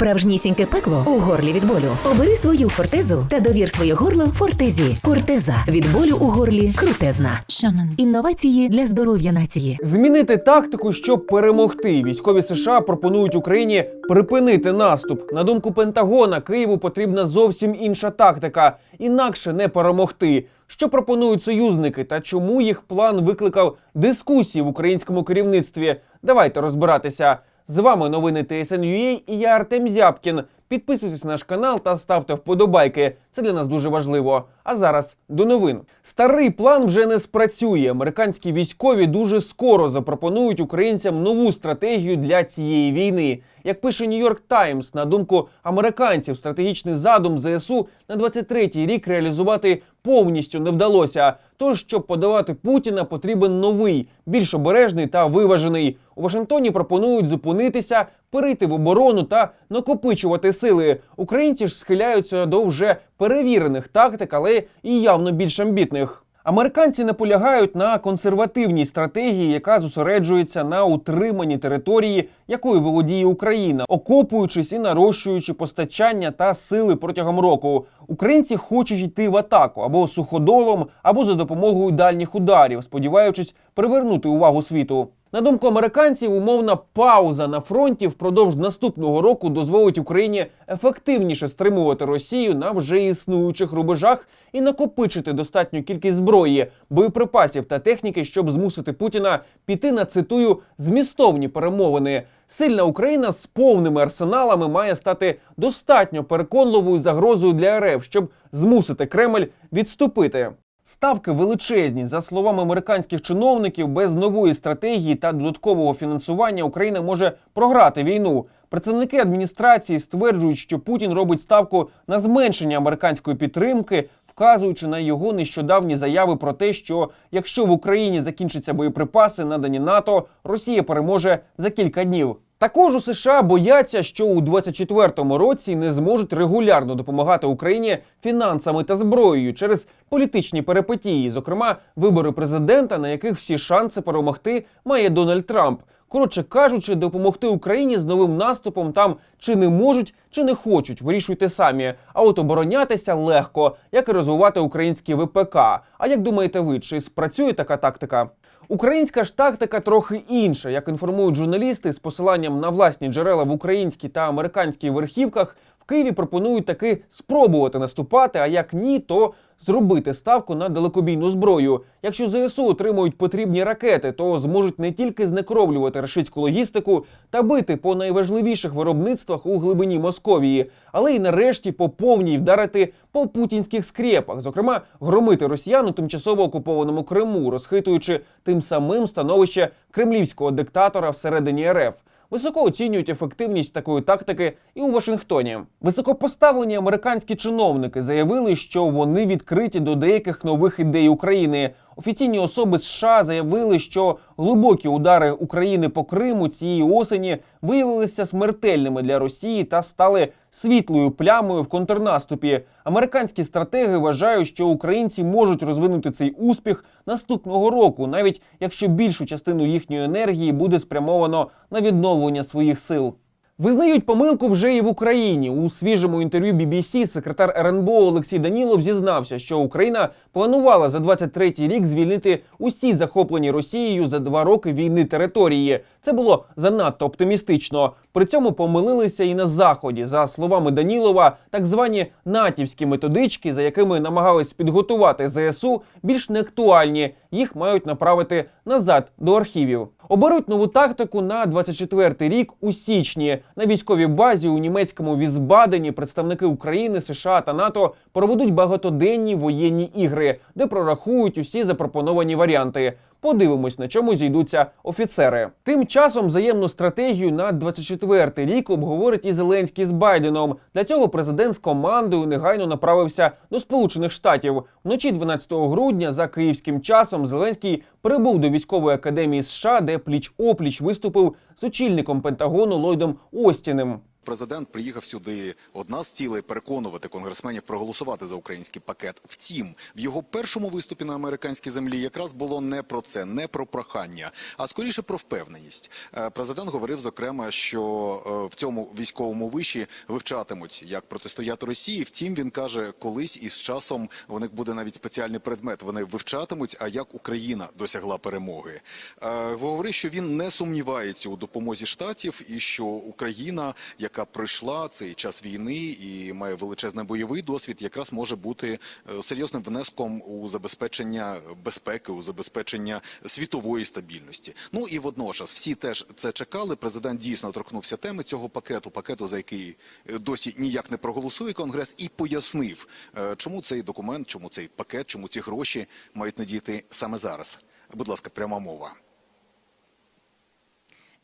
Справжнісіньке пекло у горлі від болю. Обери свою фортезу та довір своє горло фортезі. Фортеза від болю у горлі крутезна. Шанон. Інновації для здоров'я нації. Змінити тактику, щоб перемогти. Військові США пропонують Україні припинити наступ. На думку Пентагона, Києву потрібна зовсім інша тактика, інакше не перемогти. Що пропонують союзники та чому їх план викликав дискусії в українському керівництві? Давайте розбиратися. З вами новини TSN.ua і я Артем Зябкін. Підписуйтесь на наш канал та ставте вподобайки. Це для нас дуже важливо. А зараз до новин. Старий план вже не спрацює. Американські військові дуже скоро запропонують українцям нову стратегію для цієї війни. Як пише Нью-Йорк Таймс, на думку американців, стратегічний задум ЗСУ на 23-й рік реалізувати повністю не вдалося. Тож, щоб подавати Путіна, потрібен новий, більш обережний та виважений. У Вашингтоні пропонують зупинитися, перейти в оборону та накопичувати сили. Українці ж схиляються до вже перевірених тактик, але і явно більш амбітних. Американці наполягають на консервативній стратегії, яка зосереджується на утриманні території, якою володіє Україна, окопуючись і нарощуючи постачання та сили протягом року. Українці хочуть йти в атаку або суходолом, або за допомогою дальніх ударів, сподіваючись привернути увагу світу. На думку американців, умовна пауза на фронті впродовж наступного року дозволить Україні ефективніше стримувати Росію на вже існуючих рубежах і накопичити достатню кількість зброї, боєприпасів та техніки, щоб змусити Путіна піти на цитую змістовні перемовини. Сильна Україна з повними арсеналами має стати достатньо переконливою загрозою для РФ, щоб змусити Кремль відступити. Ставки величезні. За словами американських чиновників, без нової стратегії та додаткового фінансування Україна може програти війну. Представники адміністрації стверджують, що Путін робить ставку на зменшення американської підтримки, вказуючи на його нещодавні заяви про те, що якщо в Україні закінчаться боєприпаси, надані НАТО, Росія переможе за кілька днів. Також у США бояться, що у 24-му році не зможуть регулярно допомагати Україні фінансами та зброєю через політичні перипетії, зокрема вибори президента, на яких всі шанси перемогти має Дональд Трамп. Коротше кажучи, допомогти Україні з новим наступом там чи не можуть, чи не хочуть, вирішуйте самі. А от оборонятися легко, як і розвивати український ВПК. А як думаєте ви, чи спрацює така тактика? Українська ж тактика трохи інша, як інформують журналісти з посиланням на власні джерела в українській та американській верхівках. Києві пропонують таки спробувати наступати. А як ні, то зробити ставку на далекобійну зброю. Якщо ЗСУ отримують потрібні ракети, то зможуть не тільки знекровлювати рашистську логістику та бити по найважливіших виробництвах у глибині Московії, але й нарешті по повній вдарити по путінських скрепах, зокрема громити росіян у тимчасово окупованому Криму, розхитуючи тим самим становище кремлівського диктатора всередині РФ. Високо оцінюють ефективність такої тактики і у Вашингтоні. Високопоставлені американські чиновники заявили, що вони відкриті до деяких нових ідей України. Офіційні особи США заявили, що глибокі удари України по Криму цієї осені виявилися смертельними для Росії та стали світлою плямою в контрнаступі. Американські стратеги вважають, що українці можуть розвинути цей успіх наступного року, навіть якщо більшу частину їхньої енергії буде спрямовано на відновлення своїх сил. Визнають помилку вже і в Україні. У свіжому інтерв'ю BBC секретар РНБО Олексій Данілов зізнався, що Україна планувала за 23-й рік звільнити усі захоплені Росією за два роки війни території. Це було занадто оптимістично. При цьому помилилися і на заході. За словами Данілова, так звані натівські методички, за якими намагались підготувати ЗСУ, більш не актуальні. Їх мають направити назад до архівів. Оберуть нову тактику на 24-й рік у січні. На військовій базі у німецькому Візбадені представники України, США та НАТО проведуть багатоденні воєнні ігри, де прорахують усі запропоновані варіанти. Подивимось, на чому зійдуться офіцери. Тим часом взаємну стратегію на 24-й рік обговорить і Зеленський з Байденом. Для цього президент з командою негайно направився до Сполучених Штатів. Вночі 12 грудня за київським часом Зеленський прибув до військової академії США, де пліч опліч виступив з очільником Пентагону Ллойдом Остіним. Президент приїхав сюди. Одна з цілей переконувати конгресменів проголосувати за український пакет. Втім, в його першому виступі на американській землі якраз було не про це, не про прохання, а скоріше про впевненість. Е, Президент говорив зокрема, що е, в цьому військовому виші вивчатимуть, як протистояти Росії. Втім, він каже, колись із часом у них буде навіть спеціальний предмет. Вони вивчатимуть, а як Україна досягла перемоги. Е, Говорив, що він не сумнівається у допомозі штатів і що Україна, яка пройшла цей час війни і має величезний бойовий досвід, якраз може бути е, серйозним внеском у забезпечення безпеки, у забезпечення світової стабільності. Ну і водночас всі теж це чекали. Президент дійсно торкнувся теми цього пакету, пакету, за який е, досі ніяк не проголосує конгрес, і пояснив, е, чому цей документ, чому цей пакет, чому ці гроші мають надійти саме зараз. Будь ласка, пряма мова.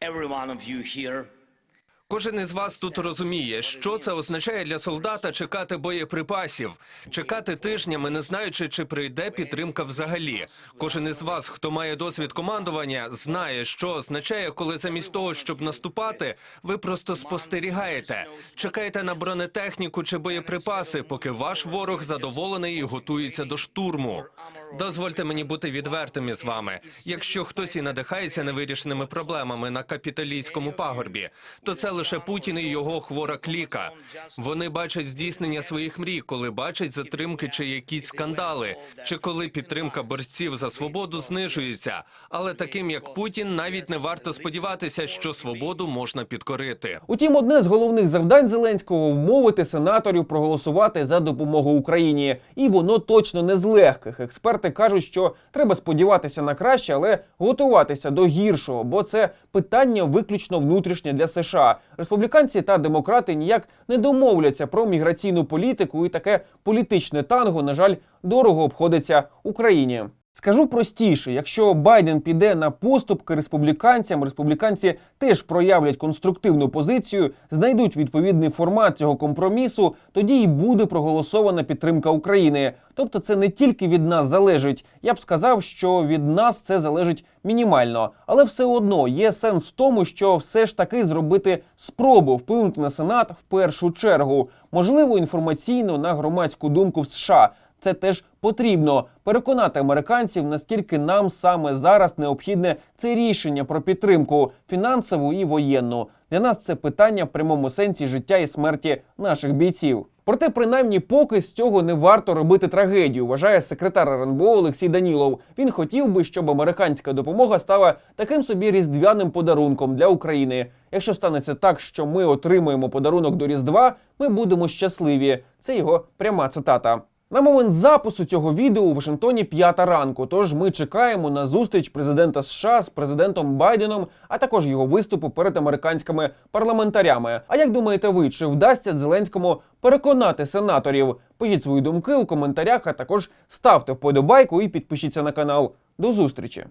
every one of you here Кожен із вас тут розуміє, що це означає для солдата чекати боєприпасів, чекати тижнями, не знаючи, чи прийде підтримка взагалі. Кожен із вас, хто має досвід командування, знає, що означає, коли замість того, щоб наступати, ви просто спостерігаєте, чекаєте на бронетехніку чи боєприпаси, поки ваш ворог задоволений і готується до штурму. Дозвольте мені бути відвертим із вами. Якщо хтось і надихається невирішеними проблемами на капіталійському пагорбі, то це лише Путін і його хвора кліка. Вони бачать здійснення своїх мрій, коли бачать затримки чи якісь скандали, чи коли підтримка борців за свободу знижується. Але таким як Путін, навіть не варто сподіватися, що свободу можна підкорити. Утім, одне з головних завдань Зеленського вмовити сенаторів проголосувати за допомогу Україні, і воно точно не з легких. Експерти кажуть, що треба сподіватися на краще, але готуватися до гіршого, бо це питання виключно внутрішнє для США. Республіканці та демократи ніяк не домовляться про міграційну політику, і таке політичне танго, на жаль, дорого обходиться Україні. Скажу простіше, якщо Байден піде на поступки республіканцям, республіканці теж проявлять конструктивну позицію, знайдуть відповідний формат цього компромісу, тоді й буде проголосована підтримка України. Тобто, це не тільки від нас залежить. Я б сказав, що від нас це залежить мінімально, але все одно є сенс в тому, що все ж таки зробити спробу вплинути на сенат в першу чергу, можливо, інформаційно на громадську думку в США. Це теж потрібно переконати американців, наскільки нам саме зараз необхідне це рішення про підтримку фінансову і воєнну. Для нас це питання в прямому сенсі життя і смерті наших бійців. Проте, принаймні, поки з цього не варто робити трагедію, вважає секретар РНБО Олексій Данілов. Він хотів би, щоб американська допомога стала таким собі різдвяним подарунком для України. Якщо станеться так, що ми отримуємо подарунок до Різдва, ми будемо щасливі. Це його пряма цитата. На момент запису цього відео у Вашингтоні п'ята ранку. Тож ми чекаємо на зустріч президента США з президентом Байденом, а також його виступу перед американськими парламентарями. А як думаєте ви, чи вдасться Зеленському переконати сенаторів? Пишіть свої думки у коментарях, а також ставте вподобайку і підпишіться на канал. До зустрічі!